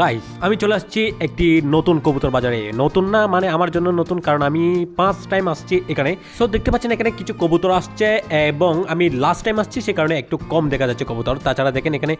Guys আমি চলে আসছি একটি নতুন কবুতর বাজারে। নতুন না মানে আমার জন্য নতুন, কারণ আমি পাঁচ টাইম আসছি এখানে। সো দেখতে পাচ্ছেন এখানে কিছু কবুতর আসছে এবং আমি লাস্ট টাইম আসছি, সে কারণে একটু কম দেখা যাচ্ছে কবুতর। তাছাড়া দেখেন এখানে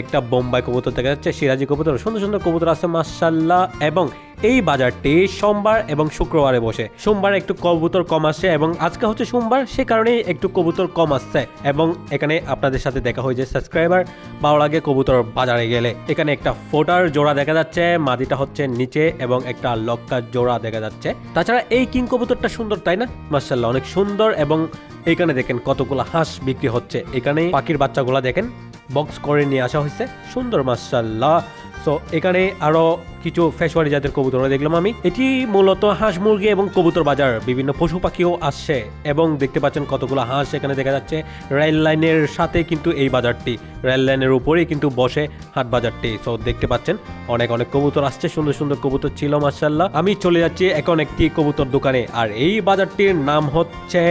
একটা বোম্বাই কবুতর দেখা যাচ্ছে, সিরাজি কবুতর, সুন্দর সুন্দর কবুতর আছে মার্শাল্লাহ এবং এই বাজারটি সোমবার এবং শুক্রবারে বসে। সোমবার একটু কবুতর কম আসে এবং আজকে হচ্ছে সোমবার, সে কারণে একটু কবুতর কম আসছে। এবং এখানে আপনাদের সাথে দেখা হয়েছে সাবস্ক্রাইবার ভালো লাগে কবুতর বাজারে গেলে। এখানে একটা ফোটার জোড়া দেখা যাচ্ছে, মাদিটা হচ্ছে নিচে এবং একটা লক্কার জোড়া দেখা যাচ্ছে। তাছাড়া এই কিং কবুতরটা সুন্দর, তাই না? মার্শাল্লাহ অনেক সুন্দর এবং এখানে দেখেন কতগুলো হাঁস বিক্রি হচ্ছে। এখানে পাখির বাচ্চাগুলা দেখেন বক্স করে নিয়ে আসা হয়েছে। সুন্দর মার্শাল্লাহ সো এখানে আরও কিছু ফেসওয়ারি জাতের কবুতর। দেখলাম আমি, এটি মূলত হাঁস মুরগি এবং কবুতর বাজার। বিভিন্ন পশু পাখিও আসছে এবং দেখতে পাচ্ছেন কতগুলো হাঁস এখানে দেখা যাচ্ছে। রেল লাইনের সাথে কিন্তু এই বাজারটি, রেল লাইনের উপরেই কিন্তু বসে হাট বাজারটি। সো দেখতে পাচ্ছেন, অনেক অনেক কবুতর আসছে, সুন্দর সুন্দর কবুতর ছিল মার্শাল্লাহ আমি চলে যাচ্ছি এখন একটি কবুতর দোকানে, আর এই বাজারটির নাম হচ্ছে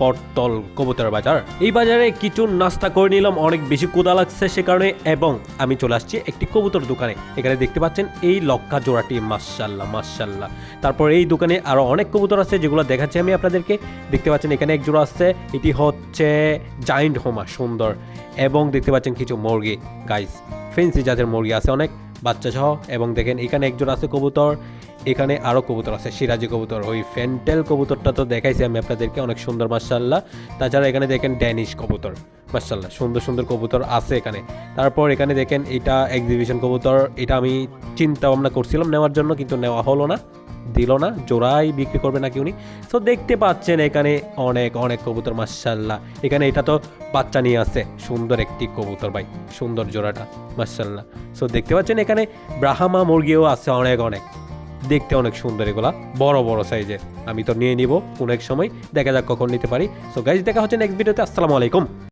বটতল কবুতর বাজার। এই বাজারে কিছু নাস্তা করে নিলাম, অনেক বেশি কুদা লাগছে সে কারণে, এবং আমি চলে আসছি একটি কবুতর দোকানে। এখানে দেখতে পাচ্ছেন, এই লক্কা জোড়াটি মার্শাল্লাহ মার্শাল্লাহ তারপর এই দোকানে আরও অনেক কবুতর আছে যেগুলো দেখাচ্ছি আমি আপনাদেরকে। দেখতে পাচ্ছেন এখানে এক জোড়া আছে, এটি হচ্ছে জাইন্ট হোমা সুন্দর। এবং দেখতে পাচ্ছেন কিছু মুরগি। গাইস ফেন্সি জাতের মুরগি আছে অনেক, বাচ্চা সহ। এবং দেখেন এখানে একজন আছে কবুতর, এখানে আরও কবুতর আছে, সিরাজি কবুতর। ওই ফেন্টেল কবুতরটা তো দেখাইছি আমি আপনাদেরকে, অনেক সুন্দর মার্শাল্লাহ তাছাড়া এখানে দেখেন ড্যানিশ কবুতর। মার্শাল্লাহ সুন্দর সুন্দর কবুতর আছে এখানে। তারপর এখানে দেখেন এটা এক্সিবিশন কবুতর, এটা আমি চিন্তা ভাবনা করছিলাম নেওয়ার জন্য, কিন্তু নেওয়া হলো না, দিল না, জোড়াই বিক্রি করবে নাকি উনি। তো দেখতে পাচ্ছেন এখানে অনেক অনেক কবুতর মার্শাল্লাহ এখানে এটা তো বাচ্চা নিয়ে আছে, সুন্দর একটি কবুতর ভাই, সুন্দর জোড়াটা মার্শাল্লাহ সো দেখতে পাচ্ছেন এখানে ব্রাহামা মুরগিও আছে অনেক অনেক। দেখতে অনেক সুন্দর এগুলা, বড় বড় সাইজের। আমি তো নিয়ে নিব কোনো এক সময়, দেখা যাক কখন নিতে পারি। সো গাইজ দেখা হচ্ছে নেক্সট ভিডিওতে আসসালামু আলাইকুম।